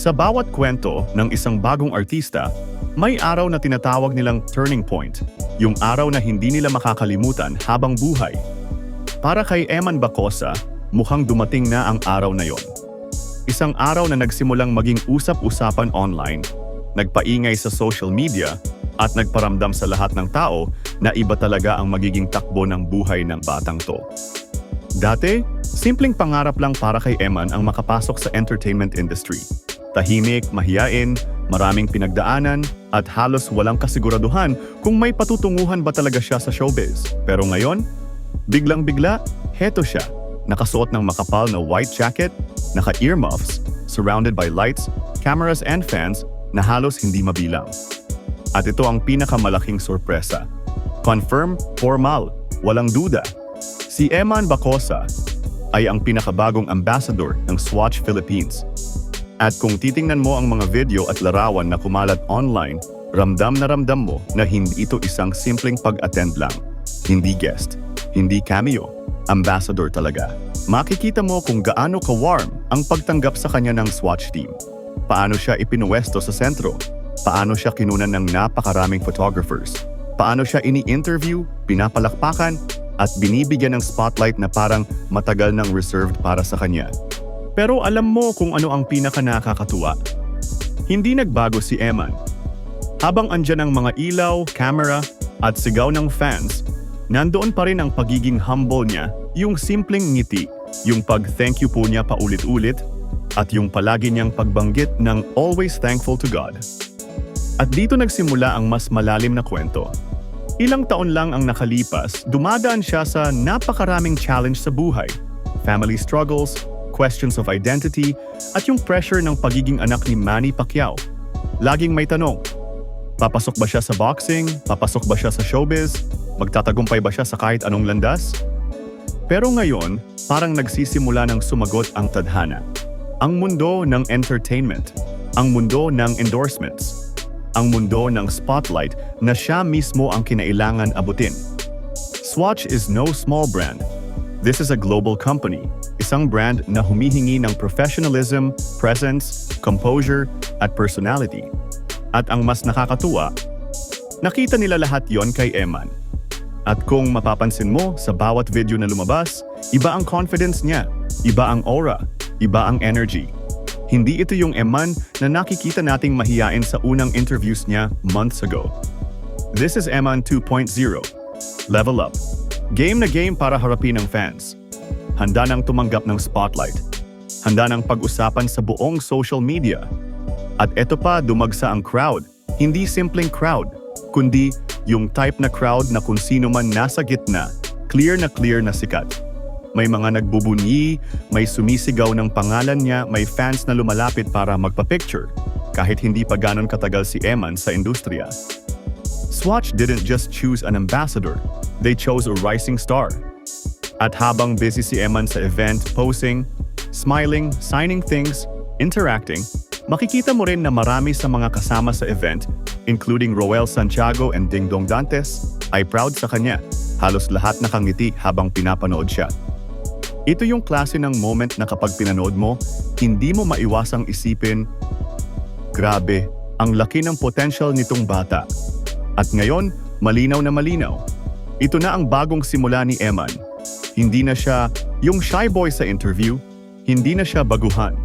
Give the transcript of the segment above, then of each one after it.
Sa bawat kwento ng isang bagong artista, may araw na tinatawag nilang turning point, yung araw na hindi nila makakalimutan habang buhay. Para kay Eman Bacosa, mukhang dumating na ang araw na yon. Isang araw na nagsimulang maging usap-usapan online, nagpaingay sa social media, at nagparamdam sa lahat ng tao na iba talaga ang magiging takbo ng buhay ng batang to. Dati, simpleng pangarap lang para kay Eman ang makapasok sa entertainment industry. Tahimik, mahiyain, maraming pinagdaanan, at halos walang kasiguraduhan kung may patutunguhan ba talaga siya sa showbiz. Pero ngayon, biglang-bigla, heto siya. Nakasuot ng makapal na white jacket, naka-earmuffs, surrounded by lights, cameras and fans na halos hindi mabilang. At ito ang pinakamalaking sorpresa. Confirm, formal, walang duda. Si Eman Bacosa ay ang pinakabagong ambassador ng Swatch Philippines. At kung titingnan mo ang mga video at larawan na kumalat online, ramdam na ramdam mo na hindi ito isang simpleng pag-attend lang. Hindi guest, hindi cameo, ambassador talaga. Makikita mo kung gaano ka-warm ang pagtanggap sa kanya ng Swatch team. Paano siya ipinuwesto sa sentro, paano siya kinunan ng napakaraming photographers, paano siya ini-interview, pinapalakpakan, at binibigyan ng spotlight na parang matagal nang reserved para sa kanya. Pero alam mo kung ano ang pinaka nakakatuwa. Hindi nagbago si Eman. Habang andyan ang mga ilaw, camera, at sigaw ng fans, nandoon pa rin ang pagiging humble niya, yung simpleng ngiti, yung pag-thank you po niya paulit-ulit, at yung palagi niyang pagbanggit ng always thankful to God. At dito nagsimula ang mas malalim na kwento. Ilang taon lang ang nakalipas, dumadaan siya sa napakaraming challenge sa buhay. Family struggles, questions of identity, at yung pressure ng pagiging anak ni Manny Pacquiao. Laging may tanong, papasok ba siya sa boxing? Papasok ba siya sa showbiz? Magtatagumpay ba siya sa kahit anong landas? Pero ngayon, parang nagsisimula ng sumagot ang tadhana. Ang mundo ng entertainment, ang mundo ng endorsements, ang mundo ng spotlight na siya mismo ang kinailangan abutin. Swatch is no small brand. This is a global company, isang brand na humihingi ng professionalism, presence, composure, at personality. At ang mas nakakatuwa, nakita nila lahat yon kay Eman. At kung mapapansin mo sa bawat video na lumabas, iba ang confidence niya, iba ang aura, iba ang energy. Hindi ito yung Eman na nakikita nating mahiyain sa unang interviews niya months ago. This is Eman 2.0. Level up. Game na game para harapin ng fans. Handa nang tumanggap ng spotlight. Handa nang pag-usapan sa buong social media. At eto pa dumagsa ang crowd. Hindi simpleng crowd, kundi yung type na crowd na kung sino man nasa gitna, clear na clear na sikat. May mga nagbubunyi, may sumisigaw ng pangalan niya, may fans na lumalapit para magpa-picture, kahit hindi pa ganon katagal si Eman sa industriya. Swatch didn't just choose an ambassador, they chose a rising star. At habang busy si Eman sa event, posing, smiling, signing things, interacting, makikita mo rin na marami sa mga kasama sa event, including Roel Santiago and Ding Dong Dantes, ay proud sa kanya. Halos lahat nakangiti habang pinapanood siya. Ito yung klase ng moment na kapag pinanood mo, hindi mo maiwasang isipin, Grabe, ang laki ng potential nitong bata. At ngayon, malinaw na malinaw. Ito na ang bagong simula ni Eman. Hindi na siya yung shy boy sa interview, hindi na siya baguhan.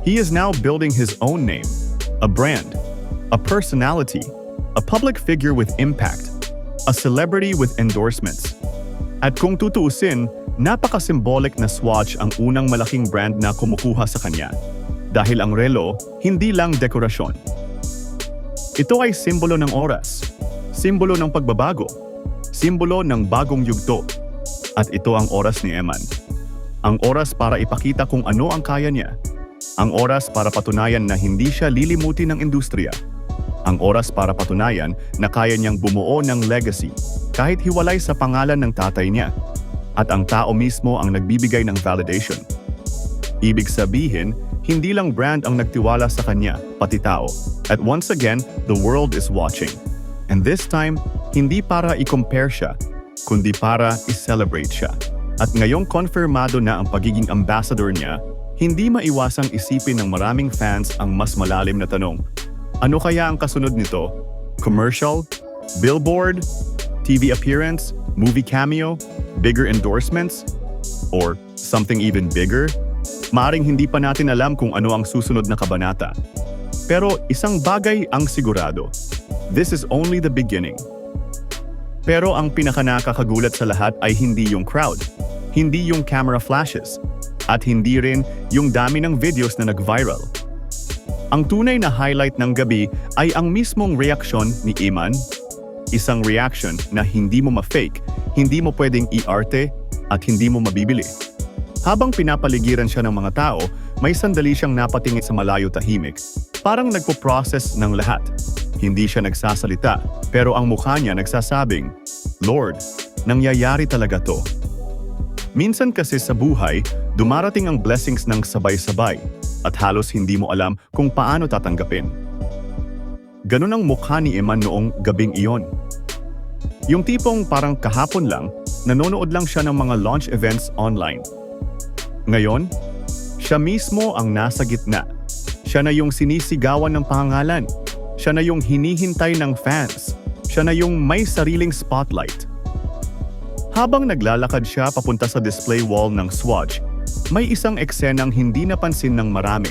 He is now building his own name, a brand, a personality, a public figure with impact, a celebrity with endorsements. At kung tutuusin, napaka-symbolic na Swatch ang unang malaking brand na kumukuha sa kanya. Dahil ang relo, hindi lang dekorasyon. Ito ay simbolo ng oras, simbolo ng pagbabago, simbolo ng bagong yugto. At ito ang oras ni Eman. Ang oras para ipakita kung ano ang kaya niya. Ang oras para patunayan na hindi siya lilimutin ng industriya. Ang oras para patunayan na kaya niyang bumuo ng legacy kahit hiwalay sa pangalan ng tatay niya. At ang tao mismo ang nagbibigay ng validation. Ibig sabihin, hindi lang brand ang nagtiwala sa kanya, pati tao. At once again, the world is watching. And this time, hindi para i-compare siya, kundi para i-celebrate siya. At ngayong konfirmado na ang pagiging ambassador niya, hindi maiwasang isipin ng maraming fans ang mas malalim na tanong. Ano kaya ang kasunod nito? Commercial? Billboard? TV appearance? Movie cameo? Bigger endorsements? Or something even bigger? Maaring hindi pa natin alam kung ano ang susunod na kabanata. Pero isang bagay ang sigurado. This is only the beginning. Pero ang pinakanakakagulat sa lahat ay hindi yung crowd, hindi yung camera flashes, at hindi rin yung dami ng videos na nag-viral. Ang tunay na highlight ng gabi ay ang mismong reaksyon ni Iman. Isang reaction na hindi mo ma-fake, hindi mo pwedeng i-arte, at hindi mo mabibili. Habang pinapaligiran siya ng mga tao, may sandali siyang napatingin sa malayo tahimik. Parang nagpo-process ng lahat. Hindi siya nagsasalita, pero ang mukha niya nagsasabing, Lord, nangyayari talaga to. Minsan kasi sa buhay, dumarating ang blessings ng sabay-sabay at halos hindi mo alam kung paano tatanggapin. Ganun ang mukha ni Eman noong gabing iyon. Yung tipong parang kahapon lang, nanonood lang siya ng mga launch events online. Ngayon, siya mismo ang nasa gitna. Siya na yung sinisigawan ng pangalan. Siya na yung hinihintay ng fans. Siya na yung may sariling spotlight. Habang naglalakad siya papunta sa display wall ng Swatch, may isang eksenang hindi napansin ng marami.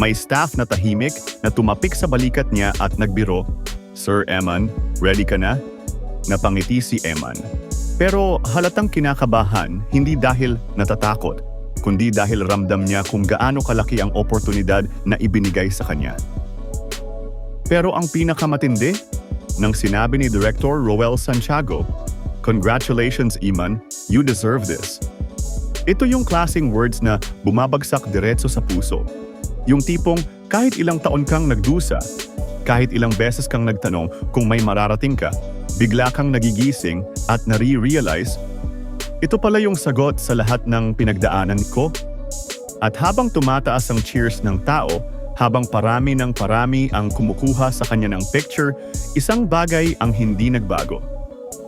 May staff na tahimik na tumapik sa balikat niya at nagbiro, Sir Eman, ready ka na? Napangiti si Eman. Pero halatang kinakabahan hindi dahil natatakot, kundi dahil ramdam niya kung gaano kalaki ang oportunidad na ibinigay sa kanya. Pero ang pinakamatindi, nang sinabi ni Director Roel Santiago, Congratulations Iman, you deserve this. Ito yung klaseng words na bumabagsak diretso sa puso. Yung tipong kahit ilang taon kang nagdusa, kahit ilang beses kang nagtanong kung may mararating ka, bigla kang nagigising at nare-realize, ito pala yung sagot sa lahat ng pinagdaanan ko. At habang tumataas ang cheers ng tao, habang parami ng parami ang kumukuha sa kanya ng picture, isang bagay ang hindi nagbago.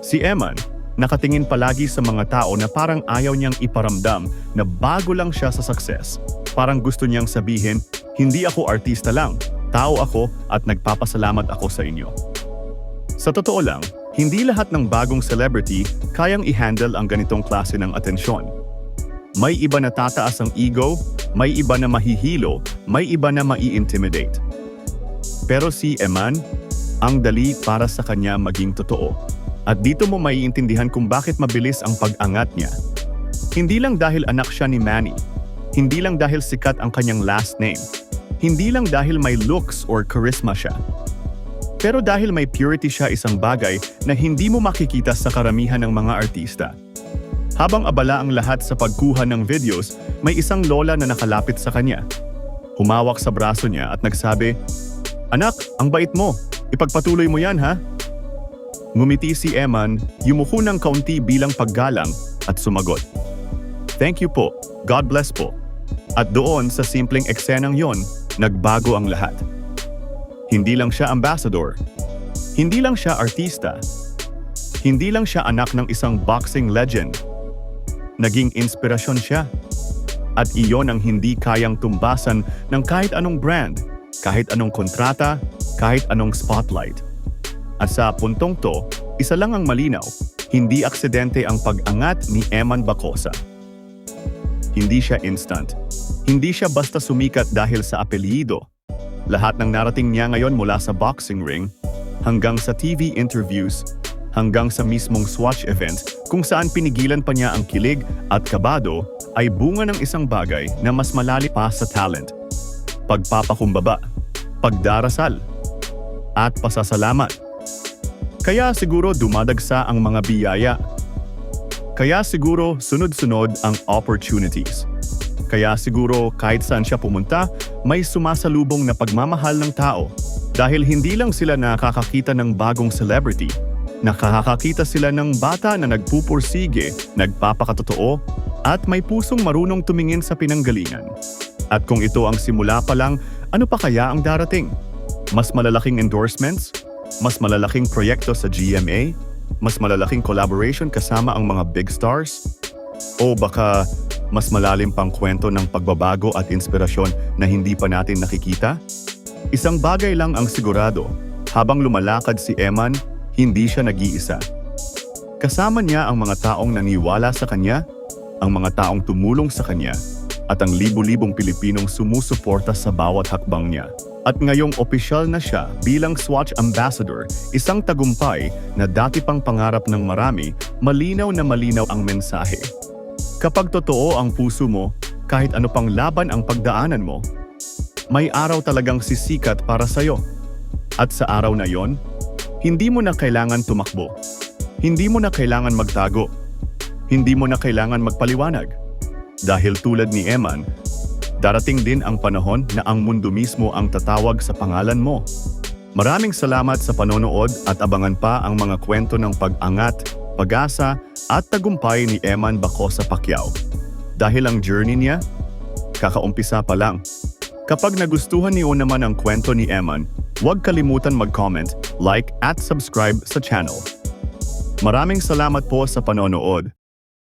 Si Eman, nakatingin palagi sa mga tao na parang ayaw niyang iparamdam na bago lang siya sa success. Parang gusto niyang sabihin, hindi ako artista lang, tao ako at nagpapasalamat ako sa inyo. Sa totoo lang, hindi lahat ng bagong celebrity kayang i-handle ang ganitong klase ng atensyon. May iba na tataas ang ego, may iba na mahihilo, may iba na mai-intimidate. Pero si Eman, ang dali para sa kanya maging totoo. At dito mo maiintindihan kung bakit mabilis ang pag-angat niya. Hindi lang dahil anak siya ni Manny. Hindi lang dahil sikat ang kanyang last name. Hindi lang dahil may looks or charisma siya. Pero dahil may purity siya isang bagay na hindi mo makikita sa karamihan ng mga artista. Habang abala ang lahat sa pagkuha ng videos, may isang lola na nakalapit sa kanya. Humawak sa braso niya at nagsabi, Anak, ang bait mo. Ipagpatuloy mo yan ha. Ngumiti si Eman, yumuko ng kaunti bilang paggalang at sumagot. Thank you po. God bless po. At doon sa simpleng eksenang yon, nagbago ang lahat. Hindi lang siya ambassador. Hindi lang siya artista. Hindi lang siya anak ng isang boxing legend. Naging inspirasyon siya. At iyon ang hindi kayang tumbasan ng kahit anong brand, kahit anong kontrata, kahit anong spotlight. At sa puntong to, isa lang ang malinaw, hindi aksidente ang pag-angat ni Eman Bacosa. Hindi siya instant. Hindi siya basta sumikat dahil sa apelyido. Lahat ng narating niya ngayon mula sa boxing ring, hanggang sa TV interviews, hanggang sa mismong Swatch event kung saan pinigilan pa niya ang kilig at kabado ay bunga ng isang bagay na mas malali pa sa talent. Pagpapakumbaba, pagdarasal, at pasasalamat. Kaya siguro dumadagsa ang mga biyaya. Kaya siguro sunod-sunod ang opportunities. Kaya siguro kahit saan siya pumunta, may sumasalubong na pagmamahal ng tao. Dahil hindi lang sila nakakakita ng bagong celebrity, nakakakita sila ng bata na nagpupursige, nagpapakatotoo, at may pusong marunong tumingin sa pinanggalingan. At kung ito ang simula pa lang, ano pa kaya ang darating? Mas malalaking endorsements? Mas malalaking proyekto sa GMA? Mas malalaking collaboration kasama ang mga big stars? O baka Mas malalim pang kwento ng pagbabago at inspirasyon na hindi pa natin nakikita? Isang bagay lang ang sigurado, habang lumalakad si Eman, hindi siya nag-iisa. Kasama niya ang mga taong naniwala sa kanya, ang mga taong tumulong sa kanya, at ang libu-libong Pilipinong sumusuporta sa bawat hakbang niya. At ngayong opisyal na siya bilang Swatch Ambassador, isang tagumpay na dati pang pangarap ng marami, malinaw na malinaw ang mensahe. Kapag totoo ang puso mo, kahit ano pang laban ang pagdaanan mo, may araw talagang sisikat para sa'yo. At sa araw na yon, hindi mo na kailangan tumakbo. Hindi mo na kailangan magtago. Hindi mo na kailangan magpaliwanag. Dahil tulad ni Eman, darating din ang panahon na ang mundo mismo ang tatawag sa pangalan mo. Maraming salamat sa panonood at abangan pa ang mga kwento ng pag-angat, pag-asa at tagumpay ni Eman Bacosa Pacquiao. Dahil ang journey niya, kakaumpisa pa lang. Kapag nagustuhan niyo naman ang kwento ni Eman, huwag kalimutan mag-comment, like at subscribe sa channel. Maraming salamat po sa panonood.